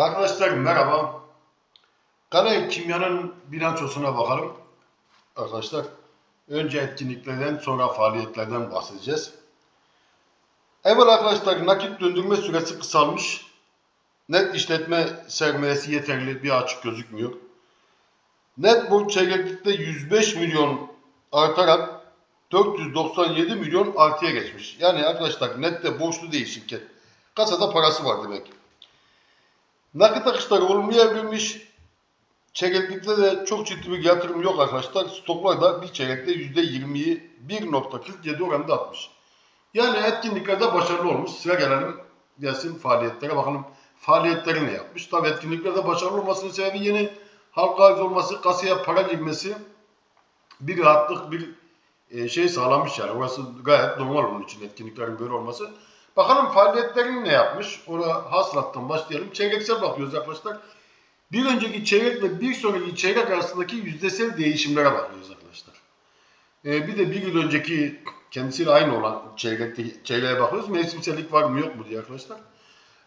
Arkadaşlar merhaba. Kara Kimya'nın bilançosuna bakalım. Arkadaşlar önce etkinliklerden sonra faaliyetlerden bahsedeceğiz. Evvel arkadaşlar nakit döndürme süresi kısalmış. Net işletme sermayesi yeterli bir açık gözükmüyor. Net borç çeyreklikte 105 milyon artarak 497 milyon artıya geçmiş. Yani arkadaşlar nette borçlu değil şirket. Kasada parası var demek. Nakit akışları olmayabilmiş. Çeyreklikte de çok ciddi bir yatırım yok arkadaşlar. Stoklar da bir çeyrekte %20'yi 1.47 oranında atmış. Yani etkinliklerde başarılı olmuş. Sıra gelelim gelsin faaliyetlere bakalım. Faaliyetleri ne yapmış? Tabii etkinliklerde başarılı olmasının sebebi yeni halka arz olması, kasaya para girmesi bir rahatlık, bir e, şey sağlamış yani. Orası gayet normal onun için etkinliklerin böyle olması. Bakalım faaliyetlerini ne yapmış? Orada hasılattan başlayalım. Çeyreksel bakıyoruz arkadaşlar. Bir önceki çeyrekle bir sonraki çeyrek arasındaki yüzdesel değişimlere bakıyoruz arkadaşlar. Ee, bir de bir yıl önceki kendisiyle aynı olan çeyrekte, çeyreğe bakıyoruz. Mevsimsellik var mı yok mu diye arkadaşlar.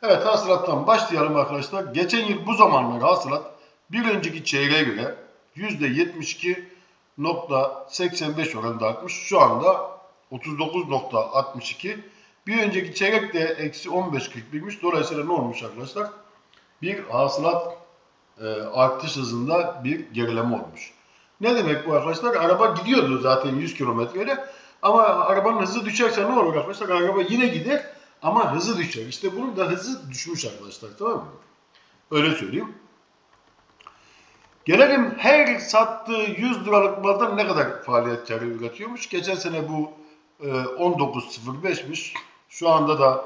Evet hasılattan başlayalım arkadaşlar. Geçen yıl bu zamanlar hasılat bir önceki çeyreğe göre %72.85 oranında artmış. Şu anda 39.62. Bir önceki çeyrek de eksi 15.41'miş. Dolayısıyla ne olmuş arkadaşlar? Bir hasılat e, artış hızında bir gerileme olmuş. Ne demek bu arkadaşlar? Araba gidiyordu zaten 100 kilometreyle. Ama arabanın hızı düşerse ne olur arkadaşlar? Araba yine gider ama hızı düşer. İşte bunun da hızı düşmüş arkadaşlar tamam mı? Öyle söyleyeyim. Gelelim her sattığı 100 liralık maldan ne kadar faaliyet karı üretiyormuş. Geçen sene bu e, 19.05'miş. Şu anda da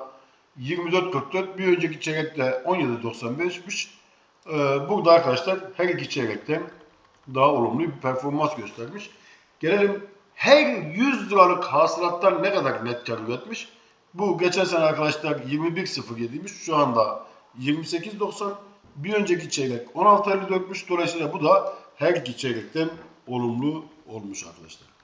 24.44. Bir önceki çeyrekte 17.95'miş. E, burada arkadaşlar her iki çeyrekten daha olumlu bir performans göstermiş. Gelelim her 100 liralık hasılattan ne kadar net kar üretmiş? Bu geçen sene arkadaşlar 21.07'ymiş. Şu anda 28.90. Bir önceki çeyrek 16.54'müş. Dolayısıyla bu da her iki çeyrekten olumlu olmuş arkadaşlar.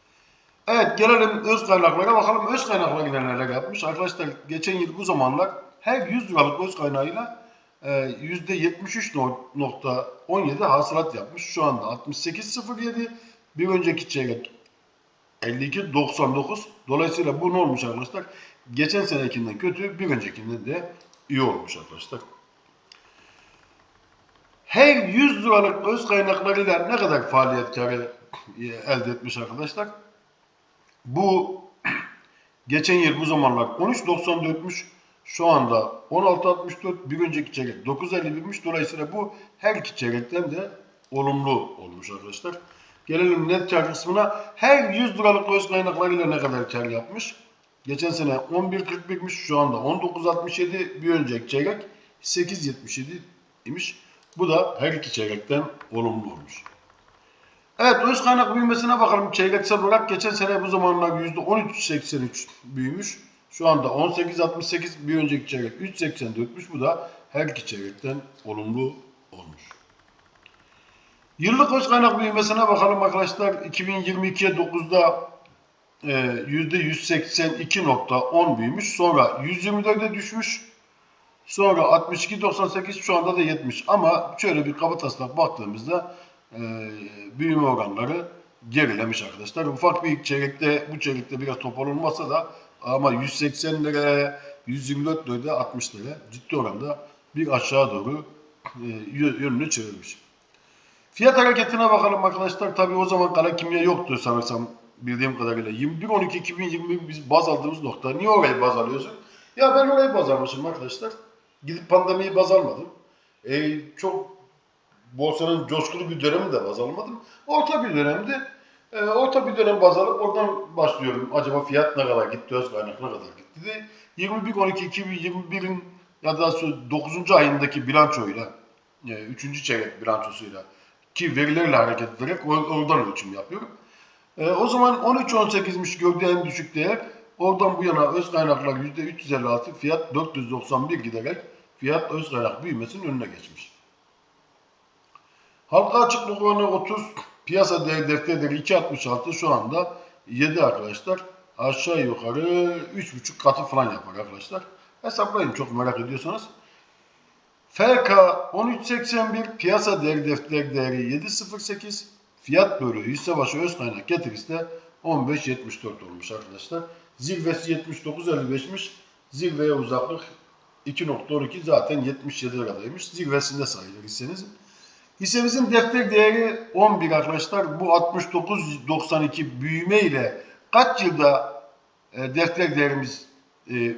Evet gelelim öz kaynaklara bakalım. Öz kaynaklarıyla neler yapmış? Arkadaşlar geçen yıl bu zamanlar her 100 liralık öz kaynağıyla e, %73.17 hasılat yapmış. Şu anda 68.07. Bir önceki çeyrek 52.99. Dolayısıyla bu ne olmuş arkadaşlar? Geçen senekinden kötü, bir öncekinden de iyi olmuş arkadaşlar. Her 100 liralık öz kaynaklarıyla ne kadar faaliyet karı e, elde etmiş arkadaşlar? Bu geçen yıl bu zamanlar 13.94'müş. Şu anda 16.64. Bir önceki çeyrek 9.51'miş. Dolayısıyla bu her iki çeyrekten de olumlu olmuş arkadaşlar. Gelelim net kar kısmına. Her 100 liralık öz kaynaklarıyla ne kadar kar yapmış? Geçen sene 11.41'miş. Şu anda 19.67. Bir önceki çeyrek 8.77 imiş. Bu da her iki çeyrekten olumlu olmuş. Evet öz kaynak büyümesine bakalım. Çeyreksel olarak geçen sene bu zamanlar %13.83 büyümüş. Şu anda 18.68 bir önceki çeyrek 3.84'müş. Bu da her iki çeyrekten olumlu olmuş. Yıllık öz kaynak büyümesine bakalım arkadaşlar. 2022'ye 9'da e, %182.10 büyümüş. Sonra 124'e düşmüş. Sonra 62.98 şu anda da 70. Ama şöyle bir kaba taslak baktığımızda e, büyüme oranları gerilemiş arkadaşlar. Ufak bir çeyrekte bu çeyrekte biraz toparlanmasa da ama 180 lira 124 lira 60 lira ciddi oranda bir aşağı doğru e, yönünü çevirmiş. Fiyat hareketine bakalım arkadaşlar. Tabii o zaman kara kimya yoktu sanırsam bildiğim kadarıyla. 21-12-2021 biz baz aldığımız nokta. Niye orayı baz alıyorsun? Ya ben orayı baz almışım arkadaşlar. Gidip pandemiyi baz almadım. E, çok borsanın coşkulu bir dönemi de baz almadım. Orta bir dönemdi. E, orta bir dönem baz alıp oradan başlıyorum. Acaba fiyat ne kadar gitti, öz kaynak ne kadar gitti de 21-12-2021'in ya da 9. ayındaki bilançoyla, 3. çeyrek bilançosuyla ki verilerle hareket ederek oradan ölçüm yapıyorum. E, o zaman 13-18'miş gördüğü en düşük değer. Oradan bu yana öz kaynaklar %356, fiyat 491 giderek fiyat öz kaynak büyümesinin önüne geçmiş. Halka açıklık oranı 30, piyasa değer defterleri 2.66 şu anda 7 arkadaşlar. Aşağı yukarı 3.5 katı falan yapar arkadaşlar. Hesaplayın çok merak ediyorsanız. FK 1381 piyasa değeri defter değeri 708 fiyat bölü hisse başı öz kaynak getirisi de 15.74 olmuş arkadaşlar. Zirvesi 79.55'miş. Zirveye uzaklık 2.12 zaten 77 liradaymış. Zirvesinde sayılır hissenizin. Hissemizin defter değeri 11 arkadaşlar. Bu 69.92 büyüme ile kaç yılda e, defter değerimiz e,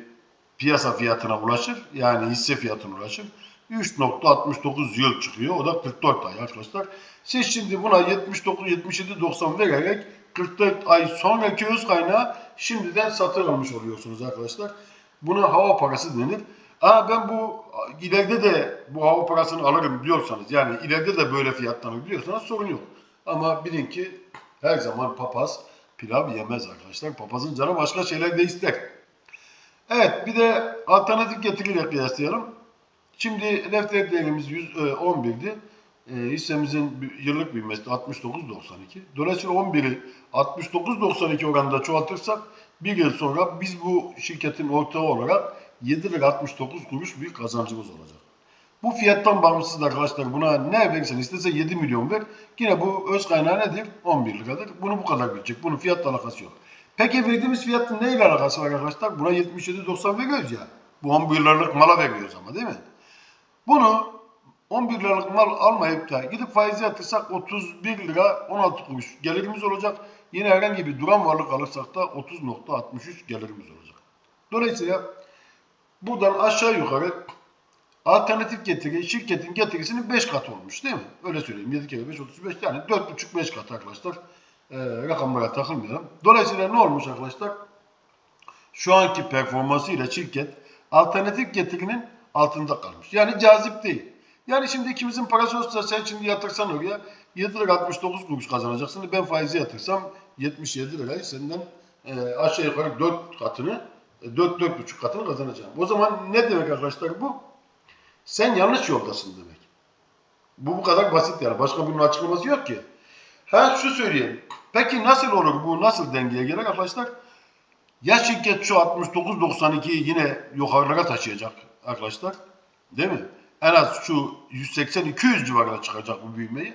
piyasa fiyatına ulaşır? Yani hisse fiyatına ulaşır. 3.69 yıl çıkıyor. O da 44 ay arkadaşlar. Siz şimdi buna 79, 77, 90 vererek 44 ay sonraki öz kaynağı şimdiden satın almış oluyorsunuz arkadaşlar. Buna hava parası denir. Aa ben bu ileride de bu hava parasını alırım diyorsanız yani ileride de böyle fiyatlanır biliyorsanız sorun yok. Ama bilin ki her zaman papaz pilav yemez arkadaşlar. Papazın canı başka şeyler de ister. Evet bir de alternatif getiriyle kıyaslayalım. Şimdi defter değerimiz 111'di. E, hissemizin bir- yıllık büyümesi de 69.92. Dolayısıyla 11'i 69.92 oranında çoğaltırsak bir yıl sonra biz bu şirketin ortağı olarak 7 lira 69 kuruş bir kazancımız olacak. Bu fiyattan bağımsız arkadaşlar buna ne verirsen istese 7 milyon ver. Yine bu öz kaynağı nedir? 11 liradır. Bunu bu kadar bilecek. Bunun fiyatla alakası yok. Peki verdiğimiz fiyatın neyle alakası var arkadaşlar? Buna 77.90 veriyoruz ya. Bu 11 liralık mala veriyoruz ama değil mi? Bunu 11 liralık mal almayıp da gidip faize yatırsak 31 lira 16 kuruş gelirimiz olacak. Yine herhangi bir duran varlık alırsak da 30.63 gelirimiz olacak. Dolayısıyla buradan aşağı yukarı alternatif getiri şirketin getirisinin 5 katı olmuş değil mi? Öyle söyleyeyim. 7 kere 5 35 yani 4,5-5 katı arkadaşlar. Ee, rakamlara takılmayalım. Dolayısıyla ne olmuş arkadaşlar? Şu anki performansıyla şirket alternatif getirinin altında kalmış. Yani cazip değil. Yani şimdi ikimizin parası olsa sen şimdi yatırsan oraya 7 lira 69 kuruş kazanacaksın. Ben faizi yatırsam 77 lirayı senden e, aşağı yukarı 4 katını, 4-4,5 katını kazanacağım. O zaman ne demek arkadaşlar bu? Sen yanlış yoldasın demek. Bu bu kadar basit yani. Başka bunun açıklaması yok ki. Ha şu söyleyeyim. Peki nasıl olur bu? Nasıl dengeye gelir arkadaşlar? Ya şirket şu 69.92'yi yine yukarılara taşıyacak arkadaşlar. Değil mi? En az şu 180-200 civarına çıkacak bu büyümeyi.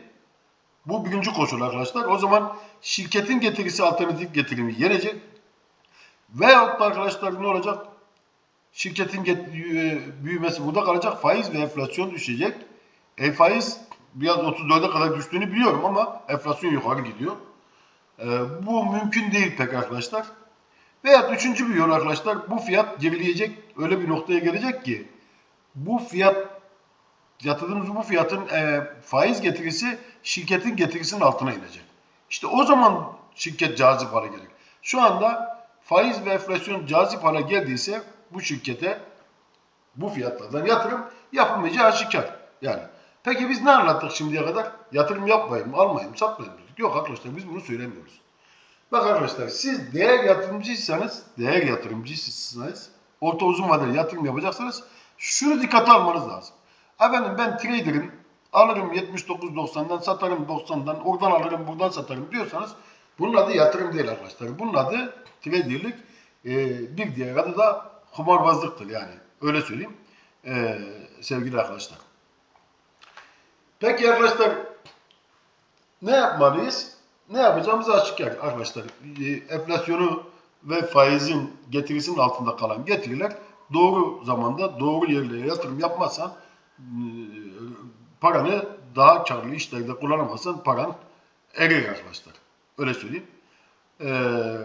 Bu birinci koşul arkadaşlar. O zaman şirketin getirisi alternatif getirimi yenecek. Veyahut da arkadaşlar ne olacak? Şirketin e, büyümesi burada kalacak. Faiz ve enflasyon düşecek. E faiz biraz 34'e kadar düştüğünü biliyorum ama enflasyon yukarı gidiyor. E, bu mümkün değil pek arkadaşlar. Veya üçüncü bir yol arkadaşlar bu fiyat gerileyecek öyle bir noktaya gelecek ki bu fiyat yatırdığımız bu fiyatın e, faiz getirisi şirketin getirisinin altına inecek. İşte o zaman şirket cazip hale gelir. Şu anda faiz ve enflasyon cazip hale geldiyse bu şirkete bu fiyatlardan yatırım yapılmayacağı aşikar. Yani peki biz ne anlattık şimdiye kadar? Yatırım yapmayın, almayın, satmayın dedik. Yok arkadaşlar biz bunu söylemiyoruz. Bak arkadaşlar siz değer yatırımcıysanız, değer yatırımcısınız, orta uzun vadeli yatırım yapacaksanız şunu dikkate almanız lazım. Efendim ben trader'im, alırım 79.90'dan, satarım 90'dan, oradan alırım, buradan satarım diyorsanız bunun adı yatırım değil arkadaşlar. Bunun adı trader'lik, e, bir diğer adı da kumarbazlıktır yani. Öyle söyleyeyim e, sevgili arkadaşlar. Peki arkadaşlar ne yapmalıyız? Ne yapacağımız açık yani arkadaşlar. E, Enflasyonu ve faizin getirisinin altında kalan getiriler doğru zamanda doğru yerlere yatırım yapmazsan e, paranı daha karlı işlerde kullanamazsan paran erir arkadaşlar. Öyle söyleyeyim. Ee,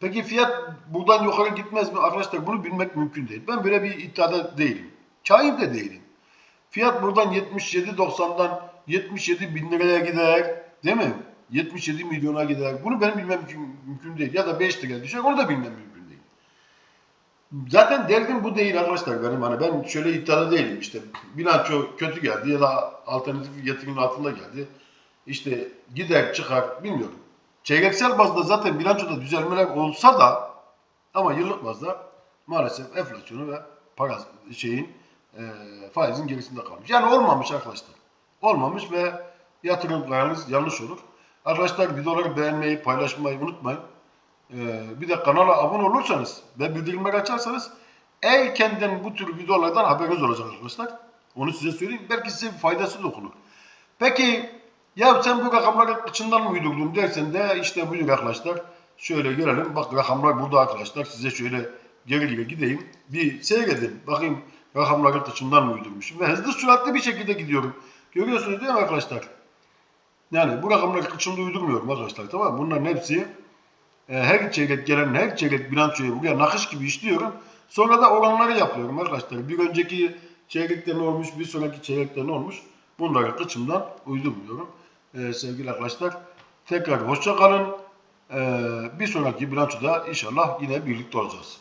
peki fiyat buradan yukarı gitmez mi? Arkadaşlar bunu bilmek mümkün değil. Ben böyle bir iddiada değilim. Kain de değilim. Fiyat buradan 77.90'dan 77 bin liraya gider. Değil mi? 77 milyona gider. Bunu benim bilmem mümkün değil. Ya da 5 liraya düşer. Onu da bilmem mümkün değil. Zaten derdim bu değil arkadaşlar benim. Hani ben şöyle iddiada değilim. İşte bilanço kötü geldi ya da alternatif yatırımın altında geldi. İşte gider çıkar bilmiyorum. Çeyreksel bazda zaten bilançoda düzelmeler olsa da ama yıllık bazda maalesef enflasyonu ve para şeyin e, faizin gerisinde kalmış. Yani olmamış arkadaşlar. Olmamış ve yatırımlarınız yanlış olur. Arkadaşlar videoları beğenmeyi, paylaşmayı unutmayın. Ee, bir de kanala abone olursanız ve bildirimleri açarsanız erkenden bu tür videolardan haberiniz olacak arkadaşlar. Onu size söyleyeyim. Belki size bir faydası dokunur. Peki ya sen bu rakamları içinden mi uydurdun dersen de işte buyur arkadaşlar. Şöyle görelim. Bak rakamlar burada arkadaşlar. Size şöyle geri geri gideyim. Bir seyredin. Bakayım rakamları kıçından mı uydurmuşum. Ve hızlı süratli bir şekilde gidiyorum. Görüyorsunuz değil mi arkadaşlar? Yani bu rakamları kıçımda uydurmuyorum arkadaşlar. Tamam mı? Bunların hepsi e, her çeyrek gelen her çeyrek bilançoyu buraya nakış gibi işliyorum. Sonra da oranları yapıyorum arkadaşlar. Bir önceki çeyrekte ne olmuş, bir sonraki çeyrekte ne olmuş bunları kıçımdan uydurmuyorum. E, sevgili arkadaşlar tekrar hoşça kalın. E, bir sonraki bilançoda inşallah yine birlikte olacağız.